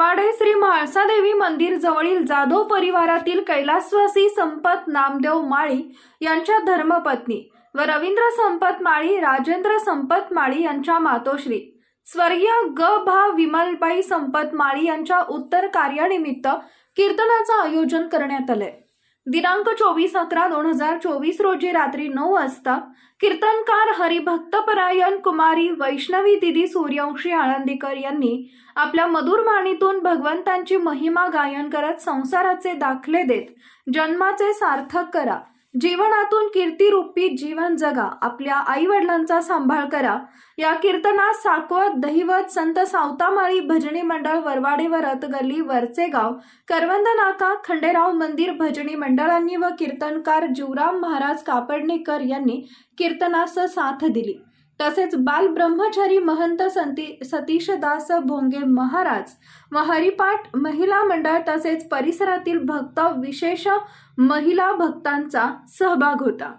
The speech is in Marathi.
म्हैसादेवी मंदिर जवळील जाधव परिवारातील कैलासवासी संपत नामदेव माळी यांच्या धर्मपत्नी व रवींद्र संपत माळी राजेंद्र संपत माळी यांच्या मातोश्री. स्वर्गीय ग. भा. विमलबाई संपत माळी यांच्या उत्तर कार्यानिमित्त कीर्तनाचं आयोजन करण्यात आलंय. दिनांक चोवीस अकरा दोन हजार चोवीस रोजी रात्री नऊ वाजता कीर्तनकार हरिभक्तपरायण कुमारी वैष्णवी दिदी सूर्यवंशी आळंदीकर यांनी आपल्या मधुर वाणीतून भगवंतांची महिमा गायन करत संसाराचे दाखले देत जन्माचे सार्थक करा. जीवनातून कीर्तिरूपी जीवन जगा आपल्या आई वडिलांचा सांभाळ करा. या कीर्तनात साकवत दहिवत संत सावतामाळी भजनी मंडळ वरवाडे व रतगल्ली वरचे गाव करवंद नाका खंडेराव मंदिर भजनी मंडळांनी व कीर्तनकार जीवराम महाराज कापडणेकर यांनी कीर्तनास साथ दिली. तसेच बाल ब्रह्मचारी महंत संती सतीशदास भोंगे महाराज व हरिपाठ महिला मंडळ तसेच परिसरातील भक्त विशेष महिला भक्तांचा सहभाग होता.